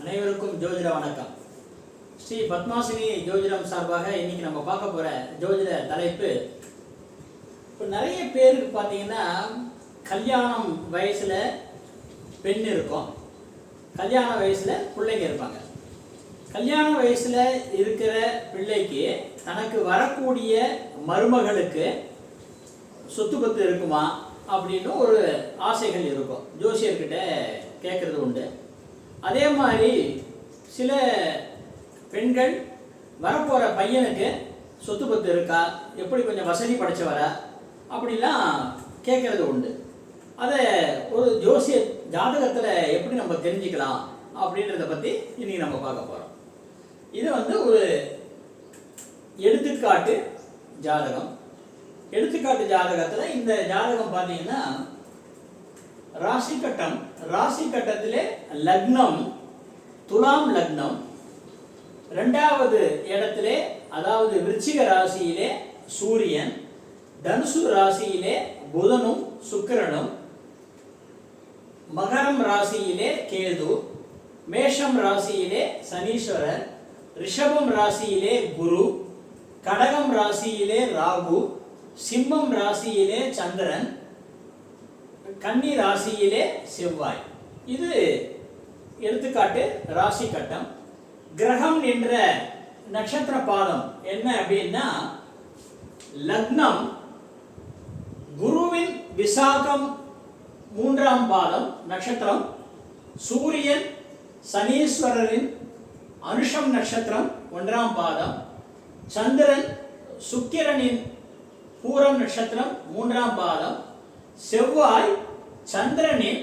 அனைவருக்கும் ஜோதிட வணக்கம். ஸ்ரீ பத்மாசினி ஜோதிடம் சார்பாக இன்னைக்கு நம்ம பார்க்க போற ஜோதிட தலைப்பு இப்போ நிறைய பேருக்கு பார்த்தீங்கன்னா கல்யாணம் வயசுல பெண் இருக்கும். கல்யாண வயசுல பிள்ளைங்க இருப்பாங்க. கல்யாண வயசுல இருக்கிற பிள்ளைக்கு தனக்கு வரக்கூடிய மருமகளுக்கு சொத்து பத்து இருக்குமா அப்படின்னு ஒரு ஆசைகள் இருக்கும். ஜோசியர்கிட்ட கேட்குறது உண்டு. அதே மாதிரி சில பெண்கள் வரப்போகிற பையனுக்கு சொத்து பத்து இருக்கா? எப்படி கொஞ்சம் வசதி படைச்சவரா? அப்படிலாம் கேட்குறது உண்டு. அதை ஒரு ஜோசிய ஜாதகத்தில் எப்படி நம்ம தெரிஞ்சுக்கலாம் அப்படின்றத பற்றி இன்றைக்கி நம்ம பார்க்க போகிறோம் இது வந்து ஒரு எடுத்துக்காட்டு ஜாதகம். எடுத்துக்காட்டு ஜாதகத்தில் இந்த ஜாதகம் பார்த்தீங்கன்னா ராசி கட்டம் ராசி கட்டத்திலே லக்னம். துலாம் லக்னம். ரெண்டாவது இடத்திலே அதாவது விருச்சிக ராசியிலே சூரியன். தனுசு ராசியிலே புதனும் சுக்கிரனும். மகரம் ராசியிலே கேது. மேஷம் ராசியிலே சனீஸ்வரர். ரிஷபம் ராசியிலே குரு. கடகம் ராசியிலே ராகு. சிம்மம் ராசியிலே சந்திரன். கன்னி ராசியிலே செவ்வாய். இது எடுத்துக்காட்டு ராசி கட்டம். கிரகம் என்ற நட்சத்திர பாதம் என்ன அப்படின்னா லக்னம் குருவின் விசாகம் மூன்றாம் பாதம் நட்சத்திரம். சூரியன் சனீஸ்வரரின் அனுஷம் நட்சத்திரம் ஒன்றாம் பாதம். சந்திரன் சுக்கிரனின் பூரம் நட்சத்திரம் மூன்றாம் பாதம். செவ்வாய் சந்திரனின்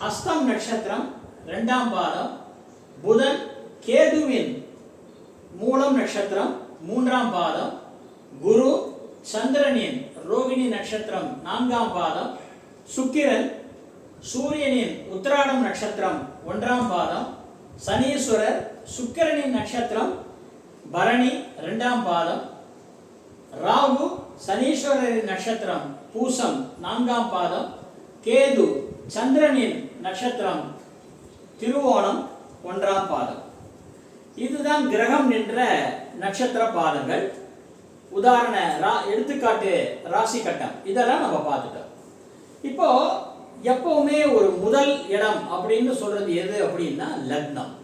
ஹஸ்தம் நட்சத்திரம் ரெண்டாம் பாதம் புதன் கேதுவின் மூலம் நட்சத்திரம் மூன்றாம் பாதம் குரு சந்திரனின் ரோகிணி நட்சத்திரம் நான்காம் பாதம் சுக்கிரன் சூரியனின் உத்திராடம் நட்சத்திரம் ஒன்றாம் பாதம் சனீஸ்வரர் சுக்கிரனின் நட்சத்திரம் பரணி ரெண்டாம் பாதம் ராகு சனீஸ்வரரின் நட்சத்திரம் பூசம் நான்காம் பாதம் கேது சந்திரனின் நட்சத்திரம் திருவோணம் ஒன்றாம் பாதம். இதுதான் கிரகம் நின்ற நட்சத்திர பாதங்கள். உதாரண ரா எடுத்துக்காட்டு ராசி கட்டம். இதெல்லாம் நம்ம பார்த்துட்டோம். இப்போ எப்பவுமே ஒரு முதல் இடம் அப்படின்னு சொல்றது எது அப்படின்னா லக்னம்.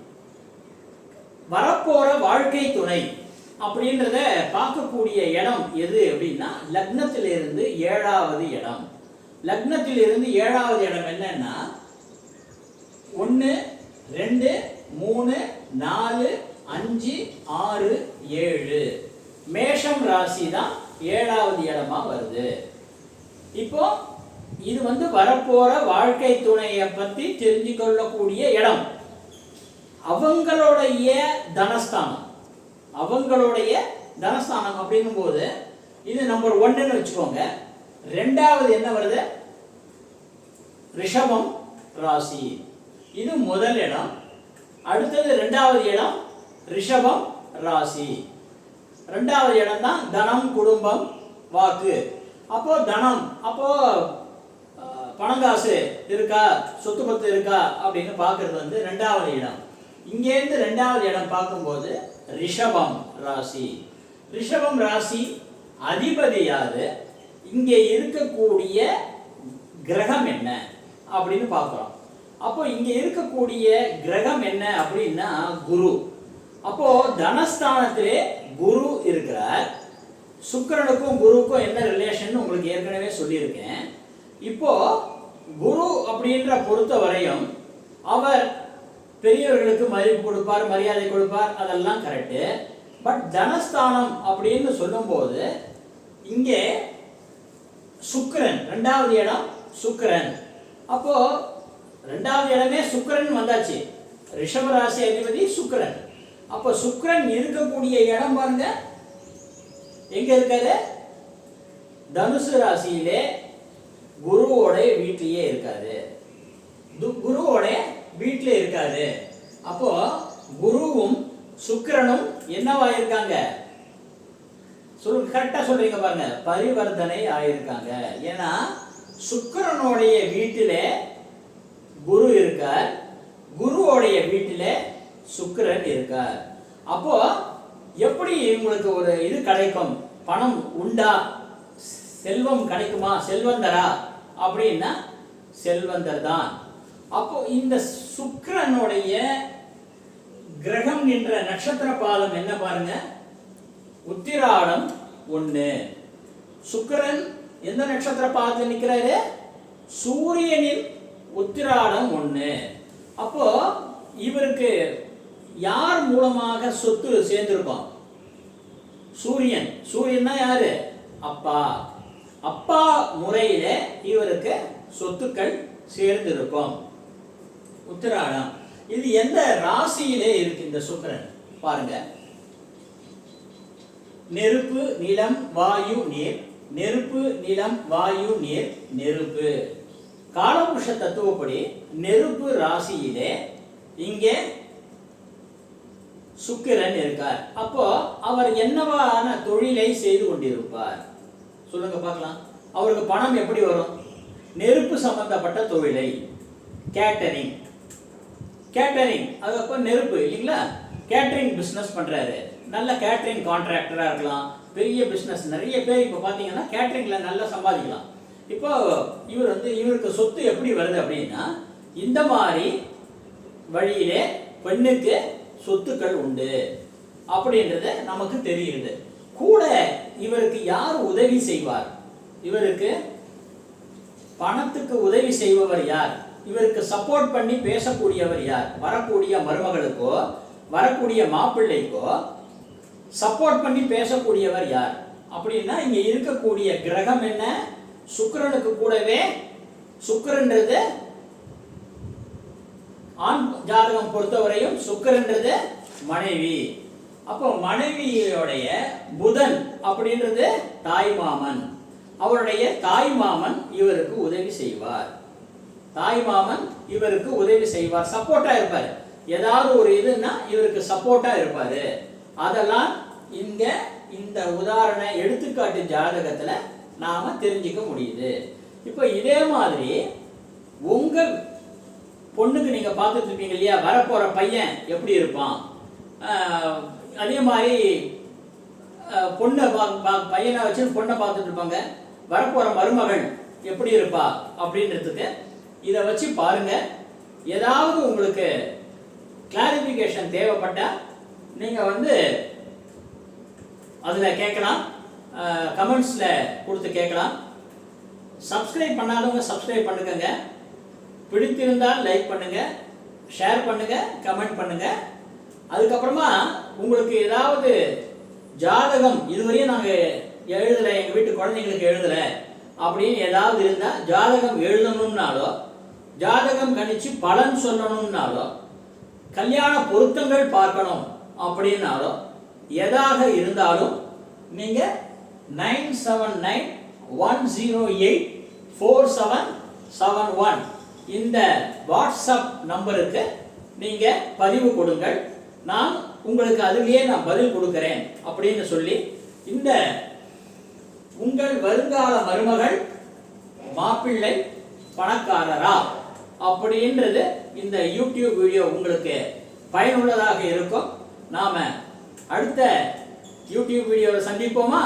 வரப்போற வாழ்க்கை துணை. அப்படின்றத பார்க்கக்கூடிய இடம் எது அப்படின்னா லக்னத்திலிருந்து ஏழாவது இடம். லக்னத்திலிருந்து ஏழாவது இடம் என்னன்னா ஒன்று ரெண்டு மூணு நாலு அஞ்சு ஆறு ஏழு. மேஷம் ராசி தான் ஏழாவது இடமா வருது. இப்போ இது வந்து வரப்போற வாழ்க்கை துணையை பத்தி தெரிஞ்சு கொள்ளக்கூடிய இடம். அவங்களுடைய தனஸ்தானம். அவங்களுடைய தனஸ்தானம் அப்படிங்கும் போது இது நம்பர் ஒன்றுன்னு வச்சுக்கோங்க. ரெண்டாவது என்ன வருது? ரிஷபம் ராசி. இது முதல் இடம். அடுத்தது ரெண்டாவது இடம் ரிஷபம் ராசி. ரெண்டாவது இடம் தான் தனம் குடும்பம் வாக்கு. அப்போ தனம் அப்போ பணம் பணங்காசு இருக்கா சொத்து பத்து இருக்கா அப்படின்னு பார்க்கறது வந்து ரெண்டாவது இடம். இங்கேருந்து ரெண்டாவது இடம் பார்க்கும்போது ரிஷபம் ராசி. ரிஷபம் ராசி அதிபதியாது இங்கே இருக்கக்கூடிய கிரகம் என்ன அப்படின்னு பார்க்குறோம் அப்போ இங்கே இருக்கக்கூடிய கிரகம் என்ன அப்படின்னா குரு. அப்போ தனஸ்தானத்திலே குரு இருக்கிறார். சுக்கிரனுக்கும் குருவுக்கும் என்ன ரிலேஷன் உங்களுக்கு ஏற்கனவே சொல்லியிருக்கேன். இப்போ குரு அப்படின்ற பொறுத்த வரையும் அவர் பெரியவர்களுக்கு மதிப்பு கொடுப்பார் மரியாதை கொடுப்பார் அதெல்லாம் கரெக்டு பட் தனஸ்தானம் அப்படின்னு சொல்லும்போது இங்கே சுக்கரன் ரெண்டாவது இடம் சுக்கரன். அப்போ ரெண்டாவது இடமே சுக்கரன் வந்தாச்சு. ரிஷபராசி அதிபதி சுக்கிரன். அப்போ சுக்கரன் இருக்கக்கூடிய இடம் பாருங்க. எங்க இருக்காரு? தனுசு ராசியிலே குருவோட வீட்டிலேயே இருக்காரு. வீட்டில் இருக்காரு அப்போ குருவும் சுக்கிரனும் என்னவா இருக்காங்க? சொல்லுங்க கரெக்டா சொல்றீங்க பாருங்க. பரிவர்த்தனை ஆயிருக்காங்க. ஏன்னா சுக்கிரனுடைய வீட்டில குரு இருக்கார். குருவோடைய வீட்டிலே சுக்கிரன் இருக்கார். அப்போ எப்படி இவங்களுக்கு ஒரு இது கிடைக்கும்? பணம் உண்டா? செல்வம் கிடைக்குமா? செல்வந்தரா? அப்படின்னா செல்வந்தர் தான். அப்போ இந்த சுக்கிரனுடைய கிரகம் என்ற நட்சத்திர பாலம் என்ன பாருங்க? உத்திராடம் ஒண்ணு. சுக்கிரன் எந்த நட்சத்திர பாதத்தில் நிற்கிறாரு சூரியனின் உத்திராடம் ஒண்ணு. அப்போ இவருக்கு யார் மூலமாக சொத்து சேர்ந்திருக்கும்? சூரியன். சூரியன்னா யாரு? அப்பா. அப்பா முறையில இவருக்கு சொத்துக்கள் சேர்ந்திருக்கும். உத்திராடம். இது எந்த ராசியிலே இருக்கு இந்த சுக்கிரன்? பாருங்க. நெருப்பு நிலம் வாயு நீர். நெருப்பு நிலம் வாயு நீர் நெருப்பு. காலபுருஷ தத்துவப்படி நெருப்பு ராசியிலே இங்கே சுக்கிரன் இருக்கார். அப்போ அவர் என்னவான தொழிலை செய்து கொண்டிருப்பார்? சொல்லுங்க பார்க்கலாம். அவருக்கு பணம் எப்படி வரும்? நெருப்பு சம்பந்தப்பட்ட தொழிலை. கேட்டரிங். கேட்டரிங் அதுக்கப்புறம் நெருப்பு இல்லைங்களா? கேட்டரிங் பிஸ்னஸ் பண்ணுறாரு நல்ல கேட்டரிங் கான்ட்ராக்டராக இருக்கலாம். பெரிய பிஸ்னஸ் நிறைய பேர் இப்போ பார்த்தீங்கன்னா கேட்டரிங்கில் நல்லா சம்பாதிக்கலாம். இப்போ இவர் வந்து இவருக்கு சொத்து எப்படி வருது அப்படின்னா இந்த மாதிரி வழியிலே பெண்ணுக்கு சொத்துக்கள் உண்டு அப்படின்றது நமக்கு தெரியுது கூட இவருக்கு யார் உதவி செய்வார்? இவருக்கு பணத்துக்கு உதவி செய்பவர் யார்? இவருக்கு சப்போர்ட் பண்ணி பேசக்கூடியவர் யார்? வரக்கூடிய மருமகளுக்கோ வரக்கூடிய மாப்பிள்ளைக்கோ சப்போர்ட் பண்ணி பேசக்கூடியவர் யார்? அப்படின்னா இங்க இருக்கக்கூடிய கிரகம் என்ன? சுக்கிரனுக்கு கூடவே சுக்கரன்றது ஆண் ஜாதகம் பொறுத்தவரையும் சுக்கரன்றது மனைவி. அப்போ மனைவியோடைய புதன் அப்படின்றது தாய் மாமன். அவருடைய தாய் மாமன் இவருக்கு உதவி செய்வார். தாய் மாமன் இவருக்கு உதவி செய்வார் சப்போர்ட்டா இருப்பார். ஏதாவது ஒரு இதுன்னா இவருக்கு சப்போர்ட்டா இருப்பார். அதெல்லாம் இங்க இந்த உதாரண எடுத்துக்காட்டு ஜாதகத்துல நாம தெரிஞ்சுக்க முடியுது. இப்போ இதே மாதிரி உங்க பொண்ணுக்கு நீங்க பார்த்துட்டு இருப்பீங்க இல்லையா? வரப்போற பையன் எப்படி இருப்பான்? அதே மாதிரி பொண்ணை பையனை வச்சு பொண்ணை பார்த்துட்டு இருப்பாங்க. வரப்போற மருமகள் எப்படி இருப்பா? அப்படின்றதுக்கு இதை வச்சு பாருங்க. ஏதாவது உங்களுக்கு கிளாரிஃபிகேஷன் தேவைப்பட்டால் நீங்கள் வந்து அதில் கேட்கலாம். கமெண்ட்ஸில் கொடுத்து கேட்கலாம். சப்ஸ்கிரைப் பண்ணாதவங்க சப்ஸ்கிரைப் பண்ணுங்க பிடித்திருந்தால் லைக் பண்ணுங்க. ஷேர் பண்ணுங்க. கமெண்ட் பண்ணுங்க. அதுக்கப்புறமா உங்களுக்கு ஏதாவது ஜாதகம் இதுவரையும் நாங்கள் எழுதலை எங்கள் வீட்டு குழந்தைங்களுக்கு எழுதலை அப்படின்னு ஏதாவது இருந்தால் ஜாதகம் எழுதணும்னாலோ ஜாதகம் கணிச்சு பலன் சொல்லணும்னாலோ கல்யாண பொருத்தங்கள் பார்க்கணும் அப்படின்னாலோ எதாக இருந்தாலும் நீங்க nine seven nine one zero eight four seven seven one இந்த வாட்ஸ்அப் நம்பருக்கு நீங்க பதிவு கொடுங்கள். நான் உங்களுக்கு அதுலேயே நான் பதில் கொடுக்கிறேன் அப்படின்னு சொல்லி இந்த உங்கள் வருங்கால மருமகள் மாப்பிள்ளை பணக்காரரா? அப்படின்றது இந்த யூடியூப் வீடியோ உங்களுக்கு பயனுள்ளதாக இருக்கும். நாம அடுத்த யூடியூப் வீடியோவில் சந்திப்போமா?